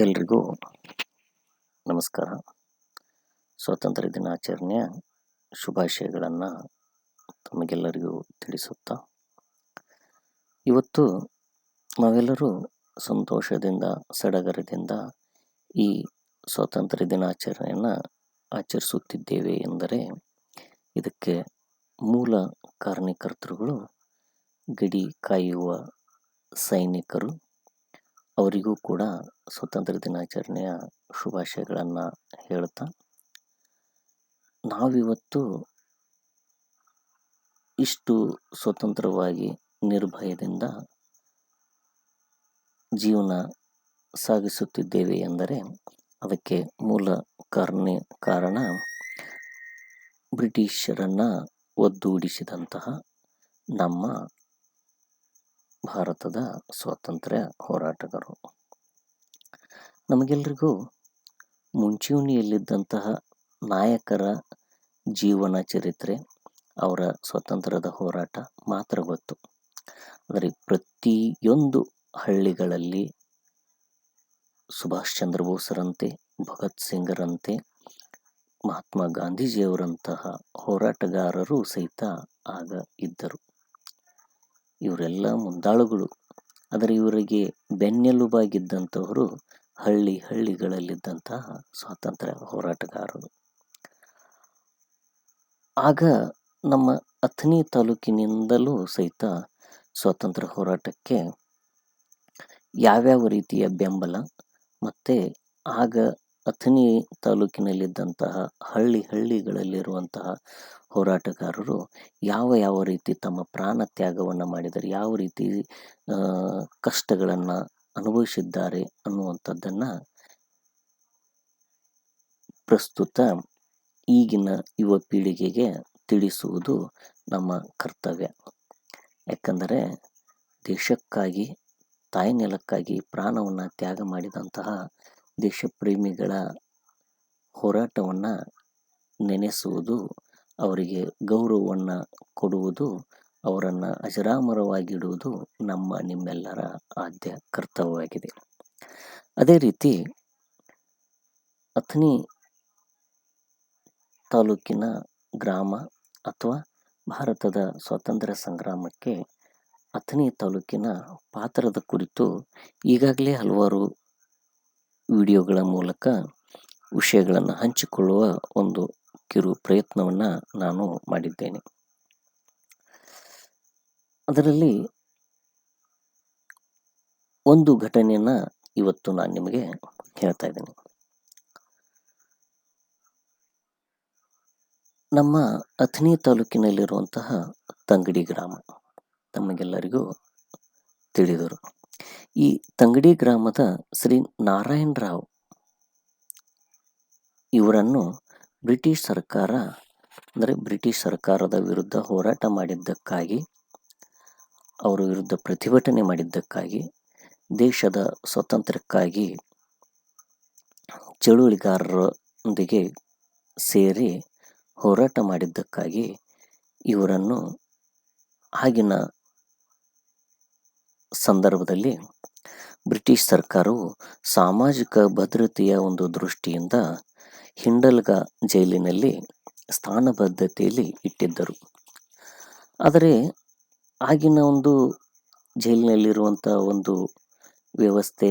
ಎಲ್ರಿಗೂ ನಮಸ್ಕಾರ. ಸ್ವಾತಂತ್ರ್ಯ ದಿನಾಚರಣೆಯ ಶುಭಾಶಯಗಳನ್ನು ತಮಗೆಲ್ಲರಿಗೂ ತಿಳಿಸುತ್ತಾ, ಇವತ್ತು ನಾವೆಲ್ಲರೂ ಸಂತೋಷದಿಂದ, ಸಡಗರದಿಂದ ಈ ಸ್ವಾತಂತ್ರ್ಯ ದಿನಾಚರಣೆಯನ್ನು ಆಚರಿಸುತ್ತಿದ್ದೇವೆ ಎಂದರೆ, ಇದಕ್ಕೆ ಮೂಲ ಕಾರಣಕರ್ತರುಗಳು ಗಡಿ ಕಾಯುವ ಸೈನಿಕರು ಅವರಿಗೂ ಕೂಡ ಸ್ವತಂತ್ರ ದಿನಾಚರಣೆಯ ಶುಭಾಶಯಗಳನ್ನು ಹೇಳ್ತಾ, ನಾವಿವತ್ತು ಇಷ್ಟು ಸ್ವತಂತ್ರವಾಗಿ ನಿರ್ಭಯದಿಂದ ಜೀವನ ಸಾಗಿಸುತ್ತಿದ್ದೇವೆ ಎಂದರೆ ಅದಕ್ಕೆ ಮೂಲ ಕಾರಣ ಕಾರಣ ಬ್ರಿಟಿಷರನ್ನು ಒದ್ದೂಡಿಸಿದಂತಹ ನಮ್ಮ ಭಾರತದ ಸ್ವಾತಂತ್ರ್ಯ ಹೋರಾಟಗಾರರು. ನಮಗೆಲ್ಲರಿಗೂ ಮುಂಚೂಣಿಯಲ್ಲಿದ್ದಂತಹ ನಾಯಕರ ಜೀವನ ಚರಿತ್ರೆ, ಅವರ ಸ್ವಾತಂತ್ರ್ಯದ ಹೋರಾಟ ಮಾತ್ರ ಗೊತ್ತು. ಆದರೆ ಪ್ರತಿಯೊಂದು ಹಳ್ಳಿಗಳಲ್ಲಿ ಸುಭಾಷ್ ಚಂದ್ರ ಬೋಸರಂತೆ, ಭಗತ್ ಸಿಂಗ್ರಂತೆ, ಮಹಾತ್ಮ ಗಾಂಧೀಜಿಯವರಂತಹ ಹೋರಾಟಗಾರರು ಸಹಿತ ಆಗ ಇದ್ದರು. ಇವರೆಲ್ಲ ಮುಂದಾಳುಗಳು. ಆದರೆ ಇವರಿಗೆ ಬೆನ್ನೆಲುಬಾಗಿದ್ದಂಥವರು ಹಳ್ಳಿ ಹಳ್ಳಿಗಳಲ್ಲಿದ್ದಂತಹ ಸ್ವಾತಂತ್ರ್ಯ ಹೋರಾಟಗಾರರು. ಆಗ ನಮ್ಮ ಅಥಣಿ ತಾಲೂಕಿನಿಂದಲೂ ಸಹಿತ ಸ್ವಾತಂತ್ರ್ಯ ಹೋರಾಟಕ್ಕೆ ಯಾವ್ಯಾವ ರೀತಿಯ ಬೆಂಬಲ ಮತ್ತು ಆಗ ಅಥಣಿ ತಾಲೂಕಿನಲ್ಲಿದ್ದಂತಹ ಹಳ್ಳಿ ಹಳ್ಳಿಗಳಲ್ಲಿರುವಂತಹ ಹೋರಾಟಗಾರರು ಯಾವ ಯಾವ ರೀತಿ ತಮ್ಮ ಪ್ರಾಣ ತ್ಯಾಗವನ್ನು ಮಾಡಿದ್ದಾರೆ ಯಾವ ರೀತಿ ಕಷ್ಟಗಳನ್ನು ಅನುಭವಿಸಿದ್ದಾರೆ ಅನ್ನುವಂಥದ್ದನ್ನು ಪ್ರಸ್ತುತ ಈಗಿನ ಯುವ ಪೀಳಿಗೆಗೆ ತಿಳಿಸುವುದು ನಮ್ಮ ಕರ್ತವ್ಯ. ಯಾಕಂದರೆ ದೇಶಕ್ಕಾಗಿ ತಾಯಿ ನೆಲಕ್ಕಾಗಿ ಪ್ರಾಣವನ್ನು ತ್ಯಾಗ ಮಾಡಿದಂತಹ ದೇಶಪ್ರೇಮಿಗಳ ಹೋರಾಟವನ್ನು ನೆನೆಸುವುದು, ಅವರಿಗೆ ಗೌರವವನ್ನು ಕೊಡುವುದು, ಅವರನ್ನು ಅಜರಾಮರವಾಗಿಡುವುದು ನಮ್ಮ ನಿಮ್ಮೆಲ್ಲರ ಆದ್ಯ ಕರ್ತವ್ಯವಾಗಿದೆ. ಅದೇ ರೀತಿ ಅಥಣಿ ತಾಲೂಕಿನ ಗ್ರಾಮ ಅಥವಾ ಭಾರತದ ಸ್ವಾತಂತ್ರ್ಯ ಸಂಗ್ರಾಮಕ್ಕೆ ಅಥಣಿ ತಾಲೂಕಿನ ಪಾತ್ರದ ಕುರಿತು ಈಗಾಗಲೇ ಹಲವಾರು ವಿಡಿಯೋಗಳ ಮೂಲಕ ವಿಷಯಗಳನ್ನು ಹಂಚಿಕೊಳ್ಳುವ ಒಂದು ಕಿರು ಪ್ರಯತ್ನವನ್ನು ನಾನು ಮಾಡಿದ್ದೇನೆ. ಅದರಲ್ಲಿ ಒಂದು ಘಟನೆಯನ್ನು ಇವತ್ತು ನಾನು ನಿಮಗೆ ಹೇಳ್ತಾ ಇದ್ದೀನಿ. ನಮ್ಮ ಅಥಣಿ ತಾಲೂಕಿನಲ್ಲಿರುವಂತಹ ತಂಗಡಿ ಗ್ರಾಮ ತಮಗೆಲ್ಲರಿಗೂ ತಿಳಿದರು. ಈ ತಂಗಡಿ ಗ್ರಾಮದ ಶ್ರೀ ನಾರಾಯಣ ರಾವ್ ಇವರನ್ನು ಬ್ರಿಟಿಷ್ ಸರ್ಕಾರ, ಅಂದರೆ ಬ್ರಿಟಿಷ್ ಸರ್ಕಾರದ ವಿರುದ್ಧ ಹೋರಾಟ ಮಾಡಿದ್ದಕ್ಕಾಗಿ, ಅವರ ವಿರುದ್ಧ ಪ್ರತಿಭಟನೆ ಮಾಡಿದ್ದಕ್ಕಾಗಿ, ದೇಶದ ಸ್ವಾತಂತ್ರ್ಯಕ್ಕಾಗಿ ಚಳುವಳಿಗಾರರೊಂದಿಗೆ ಸೇರಿ ಹೋರಾಟ ಮಾಡಿದ್ದಕ್ಕಾಗಿ ಇವರನ್ನು ಆಗಿನ ಸಂದರ್ಭದಲ್ಲಿ ಬ್ರಿಟಿಷ್ ಸರ್ಕಾರವು ಸಾಮಾಜಿಕ ಭದ್ರತೆಯ ಒಂದು ದೃಷ್ಟಿಯಿಂದ ಹಿಂಡಲ್ಗ ಜೈಲಿನಲ್ಲಿ ಸ್ಥಾನಬದ್ಧತೆಯಲ್ಲಿ ಇಟ್ಟಿದ್ದರು. ಆದರೆ ಆಗಿನ ಒಂದು ಜೈಲಿನಲ್ಲಿರುವಂಥ ಒಂದು ವ್ಯವಸ್ಥೆ,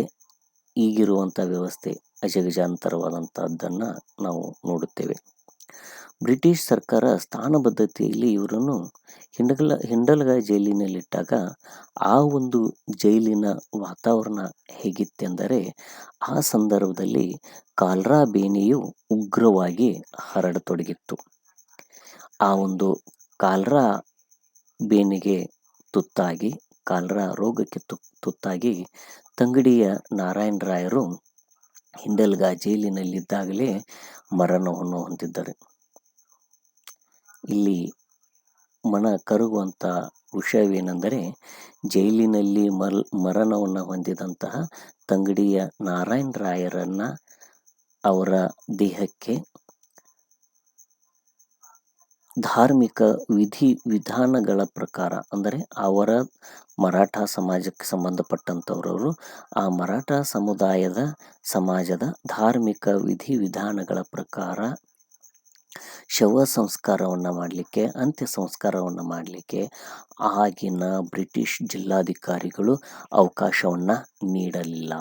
ಈಗಿರುವಂಥ ವ್ಯವಸ್ಥೆ ಅಜಗಜಾಂತರವಾದಂಥದ್ದನ್ನು ನಾವು ನೋಡುತ್ತೇವೆ. ಬ್ರಿಟಿಷ್ ಸರ್ಕಾರ ಸ್ಥಾನಬದ್ಧತೆಯಲ್ಲಿ ಇವರನ್ನು ಹಿಂಡಗಲ ಹಿಂಡಲ್ಗ ಜೈಲಿನಲ್ಲಿಟ್ಟಾಗ ಆ ಒಂದು ಜೈಲಿನ ವಾತಾವರಣ ಹೇಗಿತ್ತೆಂದರೆ ಆ ಸಂದರ್ಭದಲ್ಲಿ ಕಾಲ್ರಾ ಬೇನೆಯು ಉಗ್ರವಾಗಿ ಹರಡತೊಡಗಿತ್ತು. ಆ ಒಂದು ಕಾಲ್ರಾ ಬೇನೆಗೆ ತುತ್ತಾಗಿ, ಕಾಲ್ರಾ ರೋಗಕ್ಕೆ ತುತ್ತಾಗಿ ತಂಗಡಿಯ ನಾರಾಯಣರಾಯರು ಹಿಂಡಲ್ಗ ಜೈಲಿನಲ್ಲಿದ್ದಾಗಲೇ ಮರಣವನ್ನು ಹೊಂದಿದ್ದಾರೆ. ಇಲ್ಲಿ ಮನ ಕರಗುವಂಥ ವಿಷಯವೇನೆಂದರೆ ಜೈಲಿನಲ್ಲಿ ಮಲ್, ಮರಣವನ್ನು ಹೊಂದಿದಂತಹ ತಂಗಡಿಯ ನಾರಾಯಣ ರಾಯರನ್ನು ಅವರ ದೇಹಕ್ಕೆ ಧಾರ್ಮಿಕ ವಿಧಿ ವಿಧಾನಗಳ ಪ್ರಕಾರ, ಅಂದರೆ ಅವರ ಮರಾಠ ಸಮಾಜಕ್ಕೆ ಸಂಬಂಧಪಟ್ಟಂಥವ್ರವರು ಆ ಮರಾಠ ಸಮುದಾಯದ ಸಮಾಜದ ಧಾರ್ಮಿಕ ವಿಧಿ ವಿಧಾನಗಳ ಪ್ರಕಾರ ಶವ ಸಂಸ್ಕಾರವನ್ನು ಮಾಡಲಿಕ್ಕೆ ಅಂತ್ಯ ಸಂಸ್ಕಾರವನ್ನು ಮಾಡಲಿಕ್ಕೆ ಆಗಿನ ಬ್ರಿಟಿಷ್ ಜಿಲ್ಲಾಧಿಕಾರಿಗಳು ಅವಕಾಶವನ್ನು ನೀಡಲಿಲ್ಲ.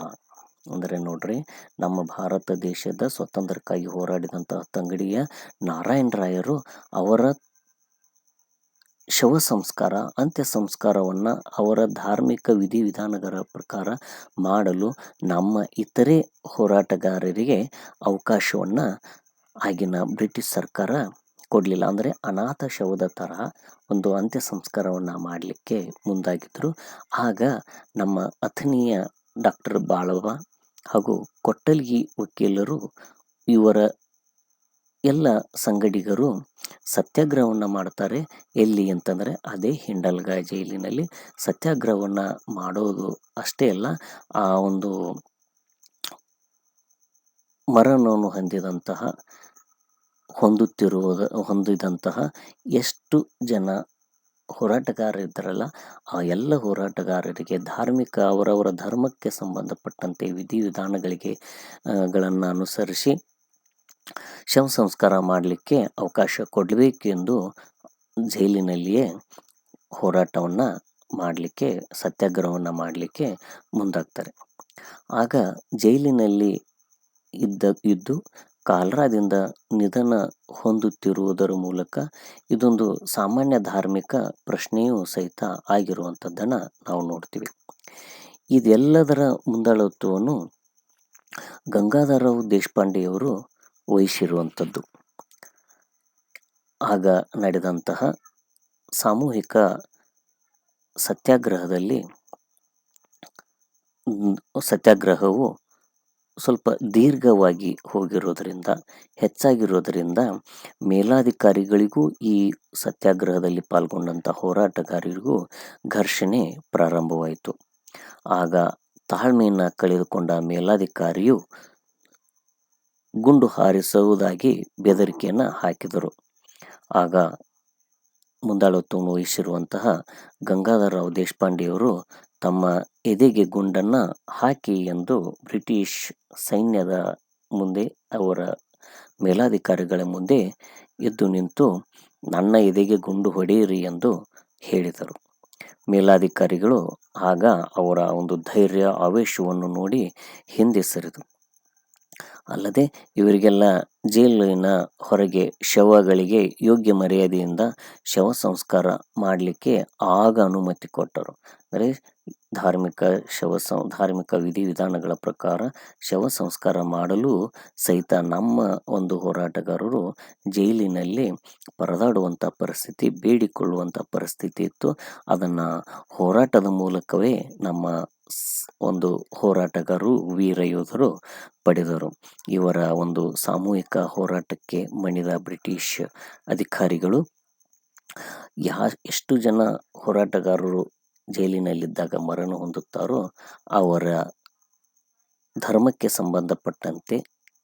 ಅಂದರೆ ನೋಡ್ರಿ, ನಮ್ಮ ಭಾರತ ದೇಶದ ಸ್ವಾತಂತ್ರ್ಯಕ್ಕಾಗಿ ಹೋರಾಡಿದಂತಹ ತಂಗಡಿಯ ನಾರಾಯಣ ರಾಯರು ಅವರ ಶವ ಸಂಸ್ಕಾರ ಅಂತ್ಯ ಸಂಸ್ಕಾರವನ್ನು ಅವರ ಧಾರ್ಮಿಕ ವಿಧಿವಿಧಾನಗಳ ಪ್ರಕಾರ ಮಾಡಲು ನಮ್ಮ ಇತರೆ ಹೋರಾಟಗಾರರಿಗೆ ಅವಕಾಶವನ್ನು ಆಗಿನ ಬ್ರಿಟಿಷ್ ಸರ್ಕಾರ ಕೊಡಲಿಲ್ಲ. ಅಂದರೆ ಅನಾಥ ಶವದ ತರಹ ಒಂದು ಅಂತ್ಯ ಸಂಸ್ಕಾರವನ್ನು ಮಾಡಲಿಕ್ಕೆ ಮುಂದಾಗಿದ್ದರು ಆಗ ನಮ್ಮ ಅಥಣಿಯ ಡಾಕ್ಟರ್ ಬಾಳವ್ವ ಹಾಗೂ ಕೊಟ್ಟಲ್ಗಿ ವಕೀಲರು ಇವರ ಎಲ್ಲ ಸಂಗಡಿಗರು ಸತ್ಯಾಗ್ರಹವನ್ನು ಮಾಡ್ತಾರೆ. ಎಲ್ಲಿ ಅಂತಂದರೆ ಅದೇ ಹಿಂಡಲ್ಗ ಜೈಲಿನಲ್ಲಿ. ಸತ್ಯಾಗ್ರಹವನ್ನು ಮಾಡೋದು ಅಷ್ಟೇ ಅಲ್ಲ, ಆ ಒಂದು ಮರಣವನ್ನು ಹೊಂದಿದಂತಹ ಹೊಂದುತ್ತಿರುವುದ, ಹೊಂದಿದಂತಹ ಎಷ್ಟು ಜನ ಹೋರಾಟಗಾರರಿದ್ದಾರಲ್ಲ, ಆ ಎಲ್ಲ ಹೋರಾಟಗಾರರಿಗೆ ಧಾರ್ಮಿಕ, ಅವರವರ ಧರ್ಮಕ್ಕೆ ಸಂಬಂಧಪಟ್ಟಂತೆ ವಿಧಿವಿಧಾನಗಳಿಗೆ ಗಳನ್ನು ಅನುಸರಿಸಿ ಶವ ಸಂಸ್ಕಾರ ಮಾಡಲಿಕ್ಕೆ ಅವಕಾಶ ಕೊಡಬೇಕೆಂದು ಜೈಲಿನಲ್ಲಿಯೇ ಹೋರಾಟವನ್ನು ಮಾಡಲಿಕ್ಕೆ, ಸತ್ಯಾಗ್ರಹವನ್ನು ಮಾಡಲಿಕ್ಕೆ ಮುಂದಾಗ್ತಾರೆ. ಆಗ ಜೈಲಿನಲ್ಲಿ ಇದ್ದ, ಇದ್ದು ಕಾಲರಾದಿಂದ ನಿಧನ ಹೊಂದುತ್ತಿರುವುದರ ಮೂಲಕ ಇದೊಂದು ಸಾಮಾನ್ಯ ಧಾರ್ಮಿಕ ಪ್ರಶ್ನೆಯೂ ಸಹಿತ ಆಗಿರುವಂಥದ್ದನ್ನು ನಾವು ನೋಡ್ತೀವಿ. ಇದೆಲ್ಲದರ ಮುಂದಾಳತ್ವವನ್ನು ಗಂಗಾಧರರಾವ್ ದೇಶಪಾಂಡೆಯವರು ವಹಿಸಿರುವಂಥದ್ದು. ಆಗ ನಡೆದಂತಹ ಸಾಮೂಹಿಕ ಸತ್ಯಾಗ್ರಹದಲ್ಲಿ ಸತ್ಯಾಗ್ರಹವು ಸ್ವಲ್ಪ ದೀರ್ಘವಾಗಿ ಹೋಗಿರೋದರಿಂದ, ಹೆಚ್ಚಾಗಿರೋದರಿಂದ ಮೇಲಾಧಿಕಾರಿಗಳಿಗೂ ಈ ಸತ್ಯಾಗ್ರಹದಲ್ಲಿ ಪಾಲ್ಗೊಂಡಂಥ ಹೋರಾಟಗಾರರಿಗೂ ಘರ್ಷಣೆ ಪ್ರಾರಂಭವಾಯಿತು. ಆಗ ತಾಳ್ಮೆಯನ್ನು ಕಳೆದುಕೊಂಡ ಮೇಲಾಧಿಕಾರಿಯು ಗುಂಡು ಹಾರಿಸುವುದಾಗಿ ಬೆದರಿಕೆಯನ್ನು ಹಾಕಿದರು. ಆಗ ಮುಂದಾಳತ್ವವನ್ನು ವಹಿಸಿರುವಂತಹ ಗಂಗಾಧರರಾವ್ ದೇಶಪಾಂಡೆಯವರು ತಮ್ಮ ಎದೆಗೆ ಗುಂಡನ್ನು ಹಾಕಿ ಎಂದು ಬ್ರಿಟಿಷ್ ಸೈನ್ಯದ ಮುಂದೆ, ಅವರ ಮೇಲಾಧಿಕಾರಿಗಳ ಮುಂದೆ ಎದ್ದು ನಿಂತು, ನನ್ನ ಎದೆಗೆ ಗುಂಡು ಹೊಡೆಯಿರಿ ಎಂದು ಹೇಳಿದರು. ಮೇಲಾಧಿಕಾರಿಗಳು ಆಗ ಅವರ ಒಂದು ಧೈರ್ಯ, ಆವೇಶವನ್ನು ನೋಡಿ ಹಿಂದೆ ಸರಿದು. ಅಲ್ಲದೆ, ಇವರಿಗೆಲ್ಲ ಜೈಲಿನ ಹೊರಗೆ ಶವಗಳಿಗೆ ಯೋಗ್ಯ ಮರ್ಯಾದೆಯಿಂದ ಶವ ಸಂಸ್ಕಾರ ಮಾಡಲಿಕ್ಕೆ ಆಗ ಅನುಮತಿ ಕೊಟ್ಟರು. ಅಂದರೆ ಧಾರ್ಮಿಕ ಶವ ಸಂ, ಧಾರ್ಮಿಕ ವಿಧಿವಿಧಾನಗಳ ಪ್ರಕಾರ ಶವ ಸಂಸ್ಕಾರ ಮಾಡಲು ಸಹಿತ ನಮ್ಮ ಒಂದು ಹೋರಾಟಗಾರರು ಜೈಲಿನಲ್ಲಿ ಪರದಾಡುವಂಥ ಪರಿಸ್ಥಿತಿ, ಬೇಡಿಕೊಳ್ಳುವಂಥ ಪರಿಸ್ಥಿತಿ ಇತ್ತು. ಅದನ್ನು ಹೋರಾಟದ ಮೂಲಕವೇ ನಮ್ಮ ಒಂದು ಹೋರಾಟಗಾರರು, ವೀರ ಯೋಧರು ಪಡೆದರು. ಇವರ ಒಂದು ಸಾಮೂಹಿಕ ಹೋರಾಟಕ್ಕೆ ಮಣಿದ ಬ್ರಿಟಿಷ್ ಅಧಿಕಾರಿಗಳು. ಯಾ, ಎಷ್ಟು ಜನ ಹೋರಾಟಗಾರರು ಜೈಲಿನಲ್ಲಿದ್ದಾಗ ಮರಣ ಹೊಂದುತ್ತಾರೋ ಅವರ ಧರ್ಮಕ್ಕೆ ಸಂಬಂಧಪಟ್ಟಂತೆ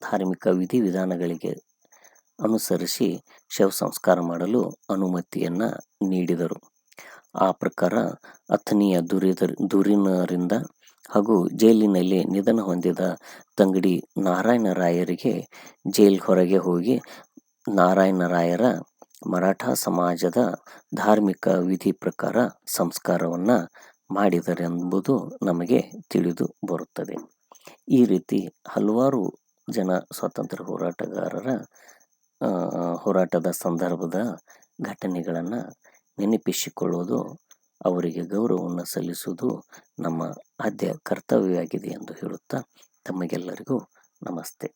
ಧಾರ್ಮಿಕ ವಿಧಿವಿಧಾನಗಳಿಗೆ ಅನುಸರಿಸಿ ಶವ ಸಂಸ್ಕಾರ ಮಾಡಲು ಅನುಮತಿಯನ್ನು ನೀಡಿದರು. ಆ ಪ್ರಕಾರ ಅಥನಿಯ ದುರಿದ ದುರಿನರಿಂದ ಹಾಗೂ ಜೈಲಿನಲ್ಲಿ ನಿಧನ ಹೊಂದಿದ ತಂಗಡಿ ನಾರಾಯಣರಾಯರಿಗೆ ಜೈಲ್ ಹೊರಗೆ ಹೋಗಿ ನಾರಾಯಣ ರಾಯರ ಮರಾಠ ಸಮಾಜದ ಧಾರ್ಮಿಕ ವಿಧಿ ಪ್ರಕಾರ ಸಂಸ್ಕಾರವನ್ನು ಮಾಡಿದರೆಂಬುದು ನಮಗೆ ತಿಳಿದು ಬರುತ್ತದೆ. ಈ ರೀತಿ ಹಲವಾರು ಜನ ಸ್ವಾತಂತ್ರ್ಯ ಹೋರಾಟಗಾರರ ಹೋರಾಟದ ಸಂದರ್ಭದ ಘಟನೆಗಳನ್ನು ನೆನಪಿಸಿಕೊಳ್ಳುವುದು ಅವರಿಗೆ ಗೌರವವನ್ನು ಸಲ್ಲಿಸುವುದು ನಮ್ಮ ಆದ್ಯ ಕರ್ತವ್ಯವಾಗಿದೆ ಎಂದು ಹೇಳುತ್ತಾ ತಮಗೆಲ್ಲರಿಗೂ ನಮಸ್ತೆ.